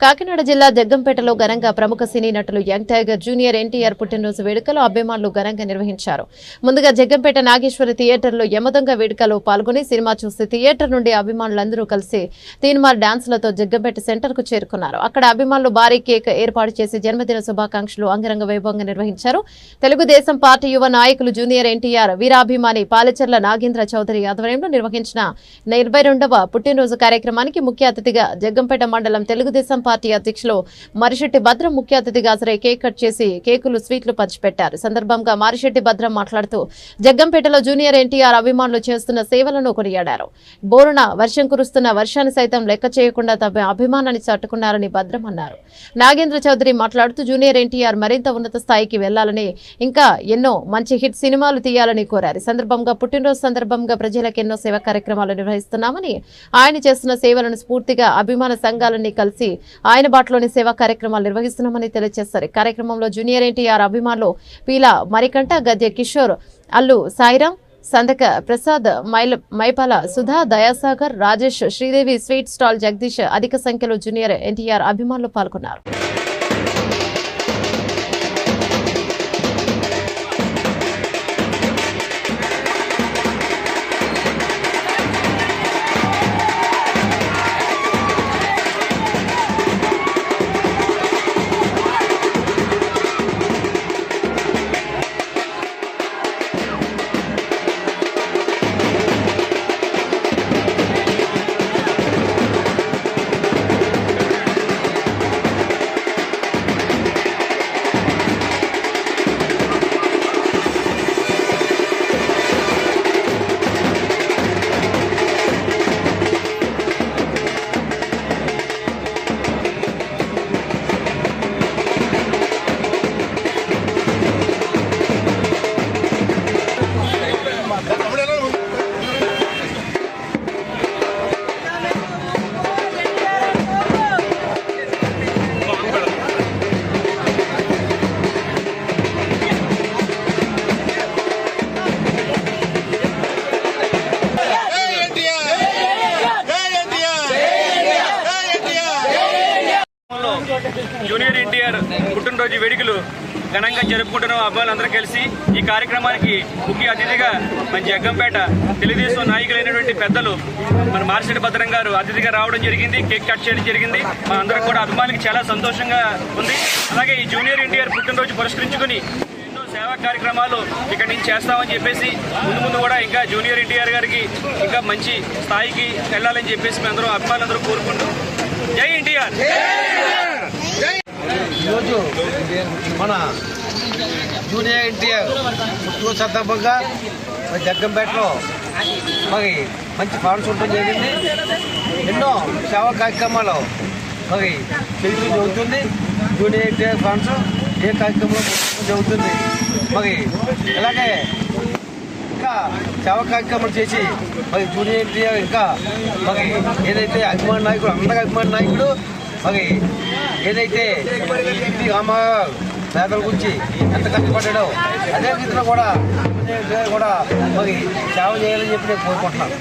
కాకినాడ జిల్లా జగ్గంపేటలో ఘనంగా ప్రముఖ సినీ నటులు యంగ్ టైగర్ జూనియర్ ఎన్టీఆర్ పుట్టినరోజు వేడుకలు అభిమానులు ఘనంగా నిర్వహించారు. ముందుగా జగ్గంపేట నాగేశ్వరి థియేటర్లో యమదొంగ వేడుకలో పాల్గొని సినిమా చూసి థియేటర్ నుండి అభిమానులందరూ కలిసి తీన్మార్ డాన్సులతో జగ్గంపేట సెంటర్కు చేరుకున్నారు. అక్కడ అభిమానులు భారీ కేక్ ఏర్పాటు చేసి జన్మదిన శుభాకాంక్షలు అంగరంగ వైభవంగా నిర్వహించారు. తెలుగుదేశం పార్టీ యువ నాయకులు జూనియర్ ఎన్టీఆర్ వీరాభిమాని పాలచర్ల నాగేంద్ర చౌదరి ఆధ్వర్యంలో నిర్వహించిన ఇరవై రెండవ పుట్టినరోజు కార్యక్రమానికి ముఖ్య అతిథిగా జగ్గంపేట మండలం తెలుగుదేశం పార్టీ అధ్యక్షులు మరిశెట్టి భద్రం ముఖ్య అతిథిగా హాజరై కేక్ కట్ చేసి కేకులు స్వీట్లు పంచిపెట్టారు. సందర్భంగా మారిశెట్టి భద్రం మాట్లాడుతూ జగ్గంపేటలో జూనియర్ ఎన్టీఆర్ అభిమానులు చేస్తున్న సేవలను కొనియాడారు. బోరున వర్షం కురుస్తున్న వర్షాన్ని సైతం లెక్క చేయకుండా తమ అభిమానాన్ని చాటుకున్నారని భద్రం అన్నారు. నాగేంద్ర చౌదరి మాట్లాడుతూ జూనియర్ ఎన్టీఆర్ మరింత ఉన్నత స్థాయికి వెళ్ళాలని ఇంకా ఎన్నో మంచి హిట్ సినిమాలు తీయాలని కోరారు. సందర్భంగా పుట్టినరోజు సందర్భంగా ప్రజలకు ఎన్నో సేవా కార్యక్రమాలు నిర్వహిస్తున్నామని ఆయన చేస్తున్న సేవలను స్ఫూర్తిగా అభిమాన సంఘాలన్నీ కలిసి ఆయన బాటలోని సేవా కార్యక్రమాలు నిర్వహిస్తున్నామని తెలియజేశారు. కార్యక్రమంలో జూనియర్ ఎన్టీఆర్ అభిమానులు పీల మరికంట గద్య కిషోర్ అల్లు సాయిరాం సందక ప్రసాద్ మైల మైపాల సుధా దయాసాగర్ రాజేష్ శ్రీదేవి స్వీట్ స్టాల్ జగదీష్ అధిక సంఖ్యలో జూనియర్ ఎన్టీఆర్ అభిమానులు పాల్గొన్నారు. జూనియర్ ఎన్టీఆర్ పుట్టినరోజు వేడుకలు ఘనంగా జరుపుకుంటున్న అబ్బాయిలందరూ కలిసి ఈ కార్యక్రమానికి ముఖ్య అతిథిగా మన జగ్గంపేట తెలుగుదేశం నాయకులైనటువంటి పెద్దలు మన మార్షెట్ భద్రం గారు అతిథిగా రావడం జరిగింది కేక్ కట్ చేయడం జరిగింది. మా అందరం కూడా అభిమానికి చాలా సంతోషంగా ఉంది. అలాగే ఈ జూనియర్ ఎన్టీఆర్ పుట్టినరోజు పురస్కరించుకుని ఎన్నో సేవా కార్యక్రమాలు ఇక్కడ నుంచి చేస్తామని చెప్పేసి ముందు ముందు కూడా ఇంకా జూనియర్ ఎన్టీఆర్ గారికి ఇంకా మంచి స్థాయికి వెళ్ళాలని చెప్పేసి మేము అందరం అభిమానులందరూ కోరుకుంటూ. జై ఎన్టీఆర్! ఈరోజు మన జూనియర్ ఎన్టీఆర్ పుట్టినరోజు సందర్భంగా మరి జగ్గంపేటలో మరి మంచి ఫండ్స్ ఉండడం జరిగింది. ఎన్నో సేవా కార్యక్రమాలు మరి చేయడం జరుగుతుంది. జూనియర్ ఎన్టీఆర్ ఫండ్స్ ఏ కార్యక్రమంలో జరుగుతుంది. మరి ఇలాగే ఇంకా సేవా కార్యక్రమాలు చేసి మరి జూనియర్ ఎన్టీఆర్ ఇంకా మరి ఏదైతే అభిమాన నాయకుడు అందరి అభిమాన నాయకుడు మరి ఏదైతే ఎన్టీ రామారావు పేదల గురించి ఎంత కష్టపడ్డాడో అదే రీతిలో కూడా కూడా మరి సేవ చేయాలని చెప్పి నేను కోరుకుంటున్నాను.